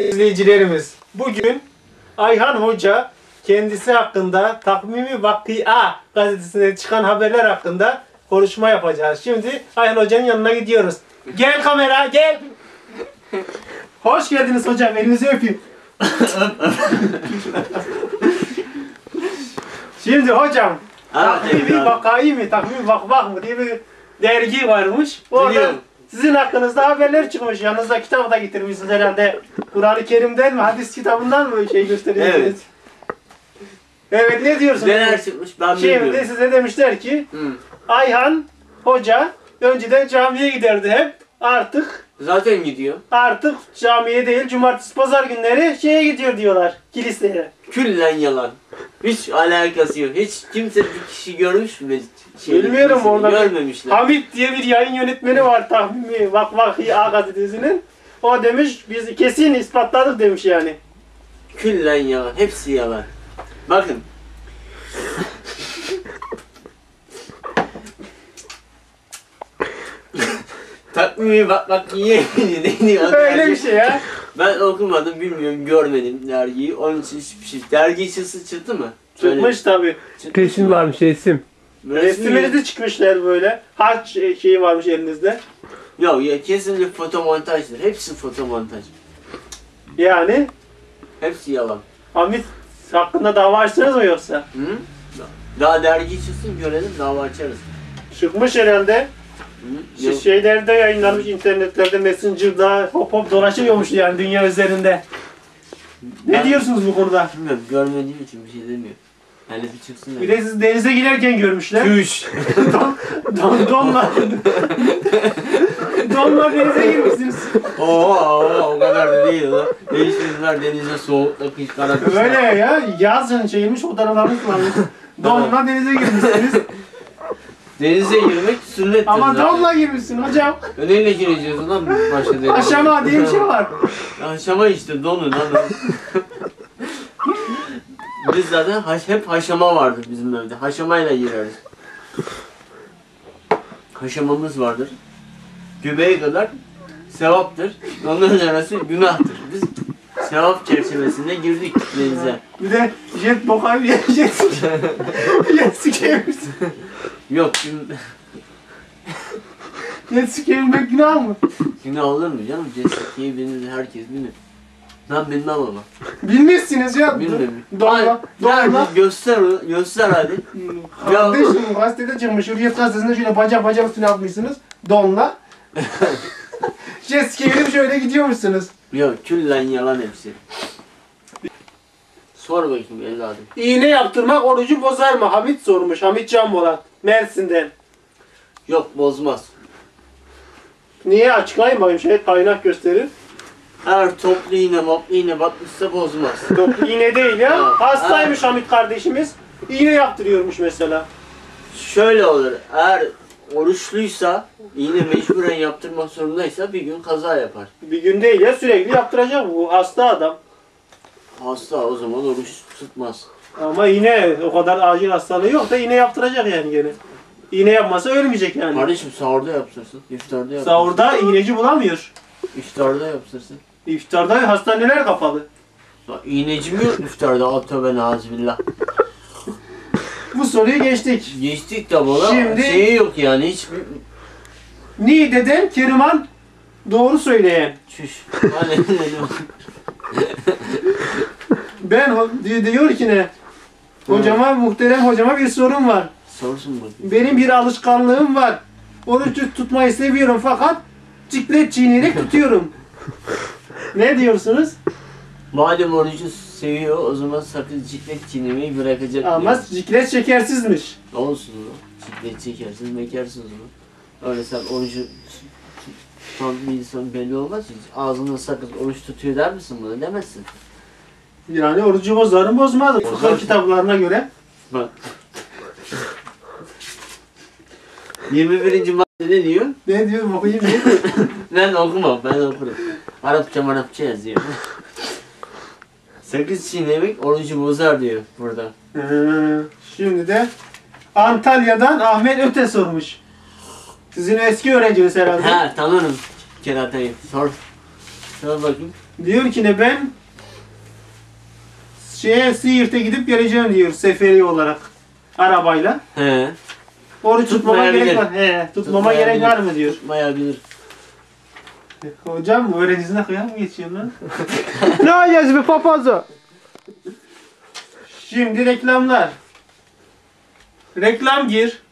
izleyicilerimiz. Bugün Ayhan Hoca kendisi hakkında Takvimi Vakıa gazetesinde çıkan haberler hakkında konuşma yapacağız. Şimdi Ayhan Hoca'nın yanına gidiyoruz. Gel kamera gel. Hoş geldiniz hocam. Elinizi öpeyim. Şimdi hocam Takvimi. Vakayı mı, Takvimi Vakvak mı diye bir dergi varmış. Orada Biliyorum. Sizin hakkınızda haberler çıkmış. Yanınızda kitap da getirmişsiniz herhalde. Kur'an-ı Kerim'den mi, hadis kitabından mı şey gösteriyorsunuz? Evet. Evet ne diyorsunuz? Neler çıkmış ben Şimdi bilmiyorum. size demişler ki Hı. Ayhan Hoca önceden camiye giderdi hep. Artık Zaten gidiyor. artık camiye değil cumartesi pazar günleri şeye gidiyor diyorlar kiliseye. Küllen yalan. Hiç alakası yok. Hiç kimse bir kişi görmüş mü? Şey, Bilmiyorum orada Görmemişler. Hamit diye bir yayın yönetmeni var tahmini Vak Vakı A gazetesinin. O demiş biz kesin ispatladık demiş yani. Küllen yalan. Hepsi yalan. Bakın. Takvimi bak bak niye neydi o Öyle bir şey ya. Ben okumadım bilmiyorum görmedim dergiyi. Onun için hiçbir şey. Dergi çıktı çıktı mı? Çıkmış tabi. Resim mı? varmış resim. Resimlerinizde çıkmışlar böyle. Harç şey- şeyi varmış elinizde. Yok ya kesinlikle fotomontajdır. Hepsi fotomontaj. Yani Hepsi yalan. Hamit hakkında dava açtınız mı yoksa? Hı? Daha dergi çıksın görelim dava açarız. Çıkmış herhalde. Hı? Yok. şeylerde yayınlanmış internetlerde Messenger'da hop hop dolaşıyormuş yani dünya üzerinde. Ne Ben- diyorsunuz bu konuda? Bilmiyorum görmediğim için bir şey demiyorum. Hele bir çıksın da. Bir de siz denize girerken görmüşler. Küş. Don, don, donla. donla denize girmişsiniz. Oo, oo, o kadar da değil lan. Değiştirdiler denize soğukta kış karatmışlar. Öyle ya yazın şeymiş fotoğraflarınız varmış. Donla denize girmişsiniz. Denize girmek sünnettir. Ama donla girmişsin hocam. Neyle gireceğiz lan başka denize? Aşama diye bir şey var. Haşama işte donu lan. Biz zaten haş, hep haşama vardır bizim evde. Haşamayla gireriz. Haşamamız vardır. Göbeğe kadar sevaptır. Onların arası günahtır. Biz sevap çerçevesinde girdik denize. Bir de jet bokar bir jet jet sikeymişsin. Yok şimdi Jet sikeymek günah mı? günah olur mu canım? Cesaretliği bilir herkes bilir. Ben bilmem ama. Bilmişsiniz ya. Bilmiyorum. Donla. nerede? Göster, göster hadi. Ya- Kardeşim gazetede çıkmış. Hürriyet gazetesinde şöyle bacak bacak üstüne atmışsınız. Donla. jet ski'ye şöyle gidiyormuşsunuz. Yok küllen yalan hepsi. Sor bakayım evladım. İğne yaptırmak orucu bozar mı? Hamit sormuş. Hamit Can Bolat. Mersin'den. Yok bozmaz. Niye açıklayayım bakayım şey kaynak gösterir. Eğer toplu iğne moplu iğne batmışsa bozmaz. Yok iğne değil ya. Ha, Hastaymış Hamit kardeşimiz. İğne yaptırıyormuş mesela. Şöyle olur. Eğer oruçluysa iğne mecburen yaptırmak zorundaysa bir gün kaza yapar. Bir gün değil ya sürekli yaptıracak bu hasta adam. Hasta o zaman oruç tutmaz. Ama iğne o kadar acil hastalığı yok da iğne yaptıracak yani gene. İğne yapmasa ölmeyecek yani. Kardeşim sahurda yaptırsın. iftarda yaptırsın. Sahurda iğneci bulamıyor. İftarda yaptırsın. İftarda hastaneler kapalı. Ya İğneci mi yok iftarda? Tövbe nazibillah. Bu soruyu geçtik. Geçtik de bana Şimdi- şeyi yok yani hiç Niğde'den Keriman doğru söyleyen. çüş. Hani Ben ho- di- diyor ki ne? Hocama, muhterem hocama bir sorun var. sorsun bakayım. Benim bir alışkanlığım var. Oruç tutmayı seviyorum fakat ciklet çiğneyerek tutuyorum. ne diyorsunuz? Madem orucu seviyor o zaman sakın ciklet çiğnemeyi bırakacak. Ama diyor. ciklet şekersizmiş. Olsun o. Ciklet çekersin, mekersin o zaman. Öyle sen orucu tutan bir insan belli olmaz ki. Ağzından sakız oruç tutuyor der misin bana? Demezsin. Yani orucu bozar mı bozmaz mı? Fıkıh kitaplarına göre. Bak. 21. madde ne diyor? Ne diyor okuyayım diye. Ben okumam, ben okurum. Arapça marapça yazıyor. Sakız çiğnemek orucu bozar diyor burada. Ee, Şimdi de Antalya'dan Ahmet Öte sormuş. Sizin eski öğrenciniz herhalde. Ha tanırım keratayı. Sor. Sor bakayım. Diyor ki ne ben şeye Siirt'e gidip geleceğim diyor seferi olarak arabayla. He. Oruç tutmama Tutmayabilir. gerek var. He, tutmama gerek var mı diyor. Tutmayabilir. Hocam öğrencisine kıyak mı geçiyorsun lan? Ne yapacağız be papazı? Şimdi reklamlar. Reklam gir.